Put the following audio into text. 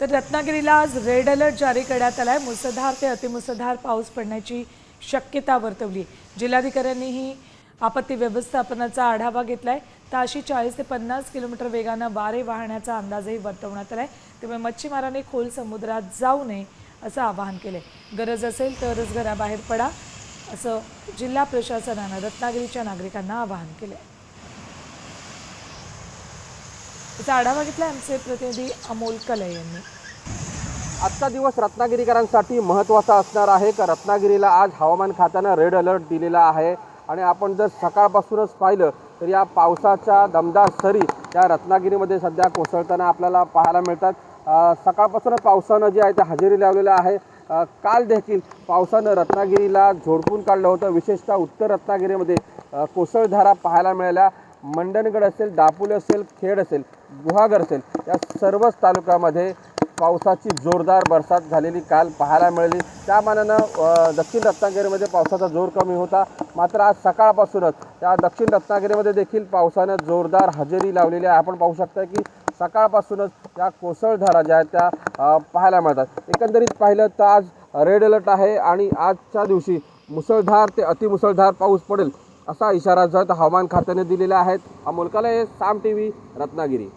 तर रत्नागिरीला आज रेड अलर्ट जारी करण्यात आला आहे मुसळधार ते अतिमुसळधार पाऊस पडण्याची शक्यता वर्तवली. जिल्हाधिकाऱ्यांनीही आपत्ती व्यवस्थापनाचा आढावा घेतला आहे ताशी चाळीस ते पन्नास किलोमीटर वेगानं वारे वाहण्याचा अंदाजही वर्तवण्यात आला आहे त्यामुळे मच्छीमारांनी खोल समुद्रात जाऊ नये असं आवाहन केलं आहे गरज असेल तरच घराबाहेर पडा असं जिल्हा प्रशासनानं रत्नागिरीच्या नागरिकांना आवाहन केलं आहे याचा आढावा घेतला आमचे प्रतिनिधी अमोल कले यांनी. आजचा दिवस रत्नागिरीकरांसाठी महत्त्वाचा असणार आहे. का रत्नागिरीला आज हवामान खात्यानं रेड अलर्ट दिलेला आहे. आणि आपण जर सकाळपासूनच पाहिलं तर या पावसाच्या दमदार सरी या रत्नागिरीमध्ये सध्या कोसळताना आपल्याला पाहायला मिळतात. सकाळपासूनच पावसानं जे आहे ते हजेरी लावलेलं आहे. काल देखील पावसानं रत्नागिरीला झोडपून काढलं होतं. विशेषतः उत्तर रत्नागिरीमध्ये कोसळधारा पाहायला मिळाल्या. मंडणगड असेल दापोली असेल खेड असेल गुहागर असेल या सर्वच तालुक्यामध्ये पावसाची जोरदार बरसात झालेली काल पाहायला मिळाली. त्या मानानं दक्षिण रत्नागिरीमध्ये पावसाचा जोर कमी होता. मात्र आज सकाळपासूनच त्या दक्षिण रत्नागिरीमध्ये देखील पावसानं जोरदार हजेरी लावलेली आहे. आपण पाहू शकता की सकाळपासूनच या कोसळधारा ज्या आहेत त्या पाहायला मिळतात. एकंदरीत पाहिलं तर आज रेड अलर्ट आहे आणि आजच्या दिवशी मुसळधार ते अतिमुसळधार पाऊस पडेल. असा इशारा जत हवामान खात्याने दिलेला आहे. अमोल कले साम टी व्ही रत्नागिरी.